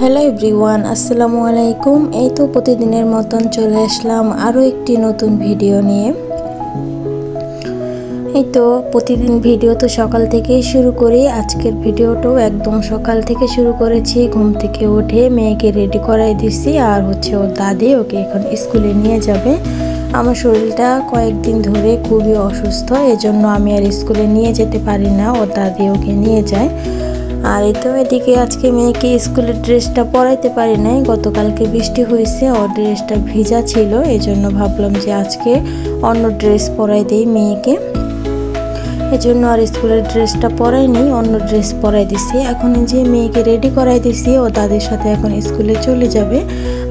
Hello everyone, আসসালামু আলাইকুম। এই তো প্রতিদিনের মতন চলে আসলাম আরও একটি নতুন ভিডিও নিয়ে। এই তো প্রতিদিন ভিডিও তো সকাল থেকেই শুরু করি। আজকের ভিডিওটাও একদম সকাল থেকে শুরু করেছি। ঘুম থেকে উঠে মেয়েকে রেডি করাই দিছি। আর হচ্ছে ওর দাদি ওকে এখন স্কুলে নিয়ে যাবে। আমার শরীরটা কয়েকদিন ধরে খুবই অসুস্থ, এজন্য আমি আর স্কুলে নিয়ে যেতে পারি না। ওর দাদি ওকে নিয়ে যায়। আর এই তো এদিকে আজকে মেয়েকে স্কুলের ড্রেসটা পরাইতে পারি নাই। গতকালকে বৃষ্টি হয়েছে ওর ড্রেসটা ভিজা ছিল এই জন্য ভাবলাম যে আজকে অন্য ড্রেস পরাই দেই মেয়েকে। এই জন্য আর স্কুলের ড্রেসটা পরাই নেই, অন্য ড্রেস পরাই দিছি। এখন যে মেয়েকে রেডি করাই দিছি, ও দাদির সাথে এখন স্কুলে চলে যাবে।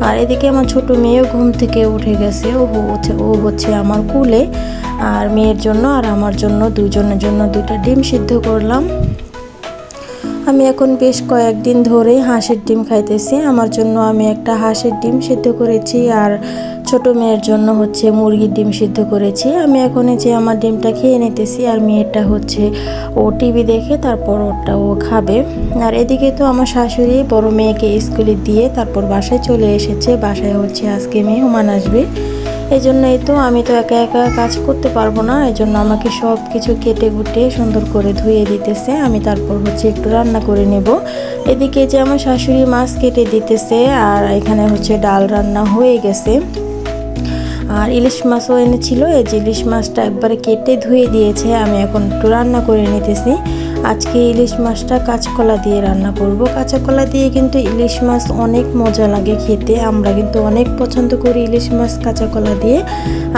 আর এদিকে আমার ছোট মেয়েও ঘুম থেকে উঠে গেছে, ও হচ্ছে ও হচ্ছে আমার কুলে। আর মেয়ের জন্য আর আমার জন্য, দুজনের জন্য দুইটা ডিম সিদ্ধ করলাম। আমি এখন বেশ কয়েকদিন ধরে হাঁসের ডিম খাইতেছি। আমার জন্য আমি একটা হাঁসের ডিম সিদ্ধ করেছি আর ছোট মেয়ের জন্য হচ্ছে মুরগির ডিম সিদ্ধ করেছি। আমি এখন যে আমার ডিমটা খেয়ে নিতেছি আর মেয়েরটা হচ্ছে ও টিভি দেখে তারপর ওটা ও খাবে। আর এদিকে তো আমার শাশুড়ি বড় মেয়েকে স্কুলে দিয়ে তারপর বাসায় চলে এসেছে। বাসায় হচ্ছে আজকে মেহমান আসবে। এই জন্য এই তো আমি তো একা একা কাজ করতে পারব না এই জন্য আমাকে সব কিছু কেটে কুটে সুন্দর করে ধুয়ে দিতেছে। আমি তারপর হচ্ছে একটু রান্না করে নেব। এদিকে যে আমার শাশুড়ি মাছ কেটে দিতেছে, আর এখানে হচ্ছে ডাল রান্না হয়ে গেছে। আর ইলিশ মাছও এনেছিল, এই যে ইলিশ মাছটা একবারে কেটে ধুয়ে দিয়েছে, আমি এখন একটু রান্না করে নিতেছি। আজকে ইলিশ মাছটা কাঁচকলা দিয়ে রান্না করব। কাঁচাকলা দিয়ে কিন্তু ইলিশ মাছ অনেক মজা লাগে খেতে। আমরা কিন্তু অনেক পছন্দ করি ইলিশ মাছ কাঁচাকলা দিয়ে।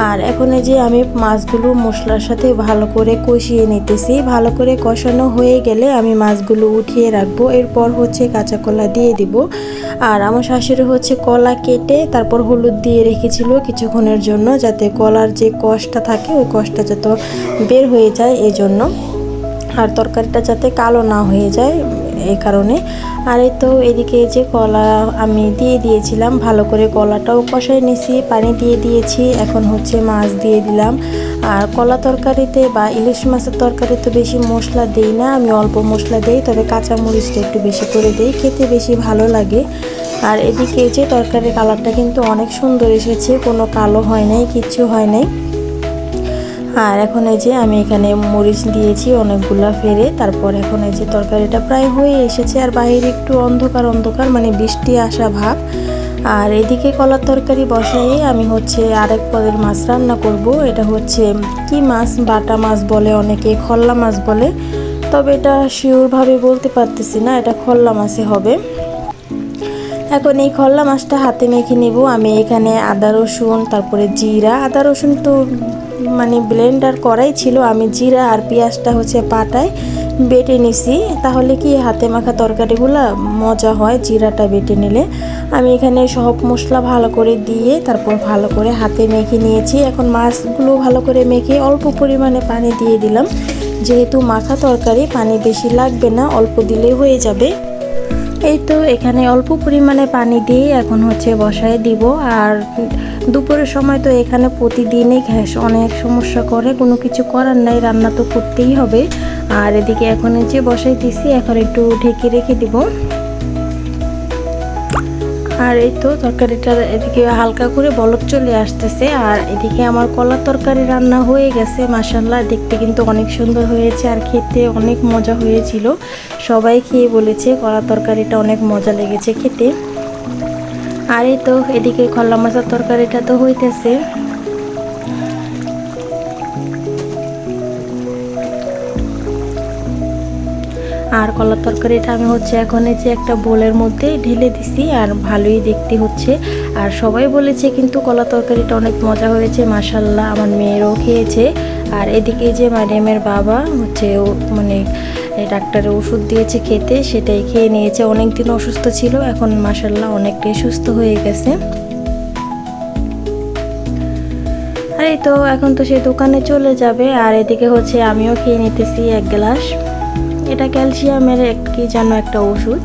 আর এখন এই যে আমি মাছগুলো মশলার সাথে ভালো করে কষিয়ে নিতেছি। ভালো করে কষানো হয়ে গেলে আমি মাছগুলো উঠিয়ে রাখব। এরপর হচ্ছে কাঁচাকলা দিয়ে দিব। আর আমার শাশুড়ি হচ্ছে কলা কেটে তারপর হলুদ দিয়ে রেখেছিল কিছুক্ষণের জন্য যাতে কলার যে কষটা থাকে, ওই কষটা যত বের হয়ে যায় এই জন্য আর তরকারিটা যাতে কালো না হয়ে যায় এই কারণে। আর এই তো এদিকে যে কলা আমি দিয়ে দিয়েছিলাম, ভালো করে কলাটাও কষাই নিয়েছি পানি দিয়ে দিয়েছি, এখন হচ্ছে মাছ দিয়ে দিলাম। আর কলা তরকারিতে বা ইলিশ মাছের তরকারিতে বেশি মশলা দিই না, আমি অল্প মশলা দিই, তবে কাঁচা মরিচটা একটু বেশি করে দিই, খেতে বেশি ভালো লাগে। আর এদিকে যে তরকারির কালারটা কিন্তু অনেক সুন্দর এসেছে, কোনো কালো হয় নাই, কিচ্ছু হয় নাই। আর এখন এই যে আমি এখানে মরিচ দিয়েছি, অনেকগুলা ফেরে। তারপর এখন এই যে তরকারিটা প্রায় হয়ে এসেছে আর বাইরে একটু অন্ধকার অন্ধকার মানে বৃষ্টি আসা ভাব। আর এদিকে কলার তরকারি বসাই আমি হচ্ছে আরেক পদের মাছ রান্না করব। এটা হচ্ছে কি মাছ? বাটা মাছ বলে অনেকে, খল্লা মাছ বলে। তবে এটা শিওরভাবে বলতে পারতেছি না, এটা খল্লা মাছে হবে। এখন এই খল্লা মাছটা হাতে মেখে নেব। আমি এখানে আদা, রসুন, তারপরে জিরা। আদা, রসুন তো মানে ব্লেন্ডার করাই ছিল। আমি জিরা আর পেঁয়াজটা হচ্ছে পাটায় বেটে নিছি। তাহলে কি হাতে মাখা তরকারিগুলো মজা হয় জিরাটা বেটে নিলে? আমি এখানে সব মশলা ভালো করে দিয়ে তারপর ভালো করে হাতে মেখে নিয়েছি। এখন মাছগুলো ভালো করে মেখে অল্প পরিমাণে পানি দিয়ে দিলাম। যেহেতু মাখা তরকারি, পানি বেশি লাগবে না, অল্প দিলেই হয়ে যাবে। এই তো এখানে অল্প পরিমাণে পানি দিয়ে এখন হচ্ছে বসায় দিব। আর দুপুরের সময় তো এখানে প্রতিদিনই গ্যাস অনেক সমস্যা করে, কোনো কিছু করার নাই, রান্না তো করতেই হবে। আর এদিকে এখন যে বসাই দিছি এখন একটু ঢেকে রেখে দিব। আর এই তো তরকারিটা এদিকে হালকা করে বলক চলে আসতেছে। আর এদিকে আমার কলা তরকারি রান্না হয়ে গেছে মাসাল্লাহ দেখতে কিন্তু অনেক সুন্দর হয়েছে আর খেতে অনেক মজা হয়েছিল। সবাই খেয়ে বলেছে কলা তরকারিটা অনেক মজা লেগেছে খেতে। আর এই তো এদিকে খল্লা মাছের তরকারিটা তো হইতেছে। আর কলার তরকারিটা আমি হচ্ছে এখন এই যে একটা বোলের মধ্যে ঢেলে দিছি, আর ভালোই দেখতে হচ্ছে। আর সবাই বলেছে কিন্তু কলা তরকারিটা অনেক মজা হয়েছে মাসাল্লাহ আমার মেয়েরও খেয়েছে। আর এদিকে যে ম্যাডামের বাবা হচ্ছে ও মানে ডাক্তারের ওষুধ দিয়েছে খেতে, সেটাই খেয়ে নিয়েছে। অনেক দিন অসুস্থ ছিল, এখন মাসাল্লাহ অনেকটাই সুস্থ হয়ে গেছে। আর এই তো, এখন তো সে দোকানে চলে যাবে, আর এদিকে হচ্ছে আমিও খেয়ে নিতেছি এক গ্লাস। এটা ক্যালসিয়ামের কি যেন একটা ওষুধ।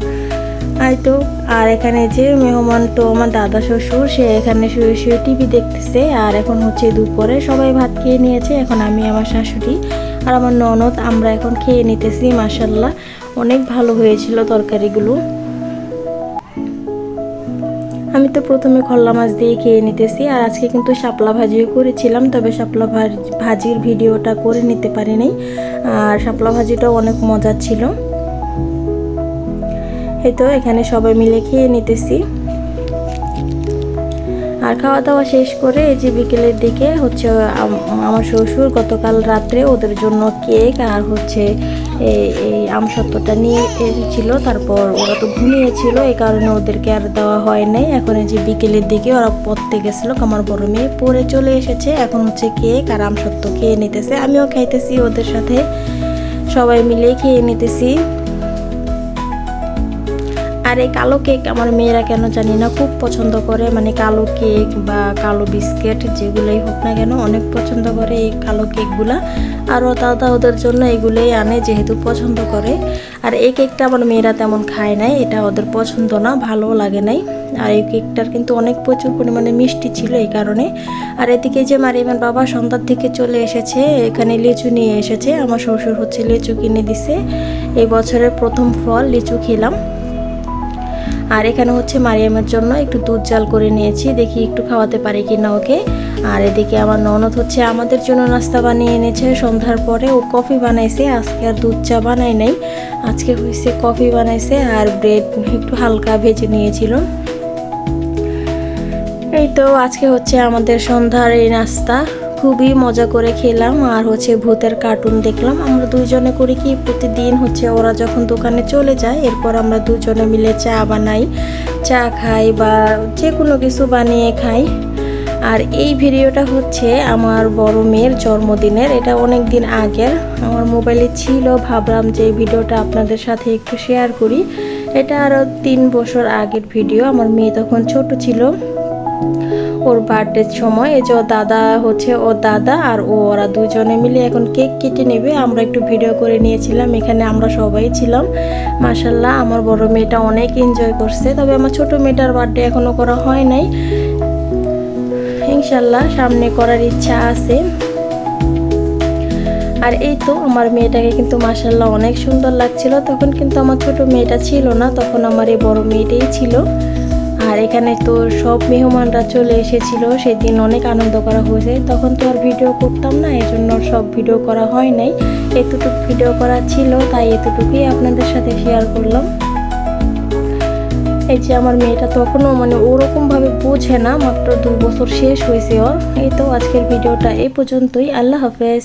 হয়তো আর এখানে যে মেহমান তো আমার দাদা শ্বশুর, সে এখানে শুয়ে শুয়ে টিভি দেখতেছে। আর এখন হচ্ছে দুপুরে সবাই ভাত খেয়ে নিয়েছে। এখন আমি আমার শাশুড়ি আর আমার ননদ, আমরা এখন খেয়ে নিতেছি মাসাল্লাহ অনেক ভালো হয়েছিল তরকারিগুলো। আমি তো প্রথমে খল্লা মাছ দিয়ে খেয়ে নিতেছি, আর আজকে কিন্তু শাপলা ভাজিও করেছিলাম, তবে শাপলা ভাজ- ভাজির ভিডিওটা করে নিতে পারিনি, আর শাপলা ভাজিটাও অনেক মজার ছিল। এই তো, এখানে সবাই মিলে খেয়ে নিতেছি। আর খাওয়া দাওয়া শেষ করে এই যে বিকেলের দিকে হচ্ছে আমার শ্বশুর গতকাল রাত্রে ওদের জন্য কেক আর হচ্ছে এই এই আমসত্ত্বটা নিয়ে এসেছিল। তারপর ওরা তো ঘুমিয়েছিল, এই কারণে ওদেরকে আর দেওয়া হয় নাই। এখন এই যে বিকেলের দিকে ওরা পড়তে গেছিল, আমার বড় মেয়ে পরে চলে এসেছে। এখন হচ্ছে কেক আর আমসত্ত্ব খেয়ে নিতেছে। আমিও খাইতেছি ওদের সাথে। সবাই মিলে খেয়ে নিতেছি। আর এই কালো কেক আমার মেয়েরা কেন জানি না, খুব পছন্দ করে। মানে কালো কেক বা কালো বিস্কিট যেগুলোই হোক না কেন, অনেক পছন্দ করে এই কালো কেকগুলা। আর দাদা ওদের জন্য এগুলোই আনে যেহেতু পছন্দ করে। আর এই কেকটা আমার মেয়েরা তেমন খায় নাই, এটা ওদের পছন্দ না ভালো লাগে নাই। আর এই কেকটার কিন্তু অনেক প্রচুর পরিমাণে মিষ্টি ছিল এই কারণে। আর এদিকে যে মারিমার বাবা সন্ধ্যার থেকে চলে এসেছে, এখানে লিচু নিয়ে এসেছে। আমার শ্বশুর হচ্ছে লিচু কিনে দিছে। এই বছরের প্রথম ফল লিচু খেলাম। আর এখানে হচ্ছে মারিয়ামের জন্য একটু দুধ জাল করে নিয়েছি, দেখি একটু খাওয়াতে পারি কি না ওকে। আর এদিকে আমার ননদ হচ্ছে আমাদের জন্য নাস্তা বানিয়ে এনেছে, সন্ধ্যার পরে ও কফি বানাইছে, আজকে আর দুধ চা বানাই নাই। আজকে হয়েছে কফি বানাইছে আর ব্রেড একটু হালকা ভেজে নিয়েছিল। এই তো আজকে হচ্ছে আমাদের সন্ধ্যার এই নাস্তা। খুবই মজা করে খেলাম আর হচ্ছে ভূতের কার্টুন দেখলাম। আমরা দুইজনে করি কি, প্রতিদিন হচ্ছে ওরা যখন দোকানে চলে যায়, এরপর আমরা দুজনে মিলে চা বানাই, চা খাই বা যে কোনো কিছু বানিয়ে খাই। আর এই ভিডিওটা হচ্ছে আমার বড় মেয়ের জন্মদিনের, এটা অনেক দিন আগের। আমার মোবাইলে ছিল, ভাবলাম যে এই ভিডিওটা আপনাদের সাথে একটু শেয়ার করি। এটা আরও তিন বছর আগের ভিডিও, আমার মেয়ে তখন ছোট ছিল। ওর বার্থডের সময় এই যে ওর দাদা হচ্ছে ওর দাদা আর ও, ওরা দুজনে মিলে এখন কেক কেটে নেবে। আমরা একটু ভিডিও করে নিয়েছিলাম, এখানে আমরা সবাই ছিলাম। মাসাল্লাহ আমার বড় মেয়েটা অনেক এনজয় করছে। তবে আমার ছোট মেয়েটার বার্থডে এখনও করা হয় নাই। ইনশাল্লাহ সামনে করার ইচ্ছা আছে। আর এই তো, আমার মেয়েটাকে কিন্তু মাসাল্লাহ অনেক সুন্দর লাগছিল। তখন কিন্তু আমার ছোট মেয়েটা ছিল না, তখন আমার এই বড় মেয়েটাই ছিল। আর এখানে তো সব মেহমানরা চলে এসেছিল, সেদিন অনেক আনন্দ করা হয়েছে। তখন তো আর ভিডিও করতাম না এই জন্য সব ভিডিও করা হয় নাই। এতটুকু ভিডিও করা ছিল, তাই এতটুকুই আপনাদের সাথে শেয়ার করলাম। এই যে আমার মেয়েটা তখনও মানে ওরকমভাবে বোঝে না, মাত্র দুই বছর শেষ হয়েছে ওর। এই তো আজকের ভিডিওটা এই পর্যন্তই। আল্লাহ হাফেজ।